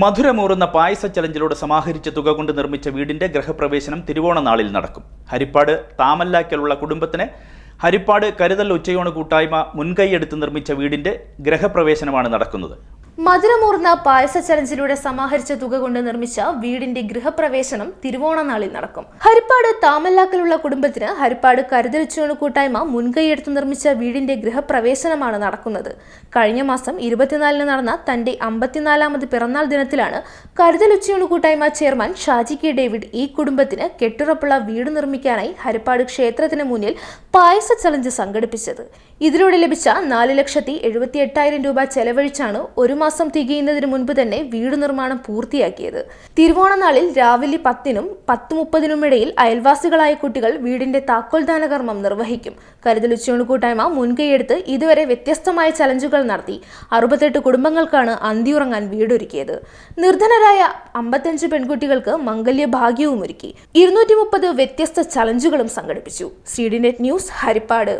മധുരമൂറുന്ന പായസ ചലഞ്ചിലൂടെ സമാഹരിച്ച തുക കൊണ്ട് നിർമ്മിച്ച വീടിന്റെ ഗൃഹപ്രവേശനം തിരുവോണ നാളിൽ നടക്കും. ഹരിപ്പാട് താമല്ലാക്കലുള്ള കുടുംബത്തിന് ഹരിപ്പാട് കരുതൽ ഉച്ചയോണ് കൂട്ടായ്മ മുൻകൈയെടുത്ത് നിർമ്മിച്ച വീടിന്റെ ഗ്രഹപ്രവേശനമാണ് നടക്കുന്നത്. മധുരമൂർന്ന പായസ ചലഞ്ചിലൂടെ സമാഹരിച്ച തുക കൊണ്ട് നിർമ്മിച്ച വീടിന്റെ ഗൃഹപ്രവേശനം തിരുവോണനാളിൽ നടക്കും. ഹരിപ്പാട് താമല്ലാക്കലുള്ള കുടുംബത്തിന് ഹരിപ്പാട് കരുതലിച്ചോണ് കൂട്ടായ്മ മുൻകൈയെടുത്ത് നിർമ്മിച്ച വീടിന്റെ ഗൃഹപ്രവേശനമാണ് നടക്കുന്നത്. കഴിഞ്ഞ മാസം ഇരുപത്തിനാലിന് നടന്ന തന്റെ അമ്പത്തിനാലാമത് പിറന്നാൾ ദിനത്തിലാണ് കരുതലുച്ചയോണ് കൂട്ടായ്മ ചെയർമാൻ ഷാജി കെ ഡേവിഡ് ഈ കുടുംബത്തിന് കെട്ടുറപ്പുള്ള വീട് നിർമ്മിക്കാനായി ഹരിപ്പാട് ക്ഷേത്രത്തിന് മുന്നിൽ പായസ ചലഞ്ച് സംഘടിപ്പിച്ചത്. ഇതിലൂടെ ലഭിച്ച നാല് ലക്ഷത്തി എഴുപത്തി എട്ടായിരം രൂപ ചെലവഴിച്ചാണ് ഒരു മാസം തികയുന്നതിന് മുൻപ് തന്നെ വീട് നിർമ്മാണം പൂർത്തിയാക്കിയത്. തിരുവോണനാളിൽ രാവിലെ പത്തിനും പത്ത് മുപ്പതിനും ഇടയിൽ അയൽവാസികളായ കുട്ടികൾ വീടിന്റെ താക്കോൽദാന കർമ്മം നിർവഹിക്കും. കരുതൽ ഉച്ചയോണ് കൂട്ടായ്മ മുൻകൈയെടുത്ത് ഇതുവരെ വ്യത്യസ്തമായ ചലഞ്ചുകൾ നടത്തി. അറുപത്തെട്ട് കുടുംബങ്ങൾക്കാണ് അന്തിയുറങ്ങാൻ വീടൊരുക്കിയത്. നിർധനരായ അമ്പത്തഞ്ച് പെൺകുട്ടികൾക്ക് മംഗല്യ ഭാഗ്യവും ഒരുക്കി. ഇരുന്നൂറ്റി മുപ്പത് വ്യത്യസ്ത ചലഞ്ചുകളും സംഘടിപ്പിച്ചു. C net news Harippad.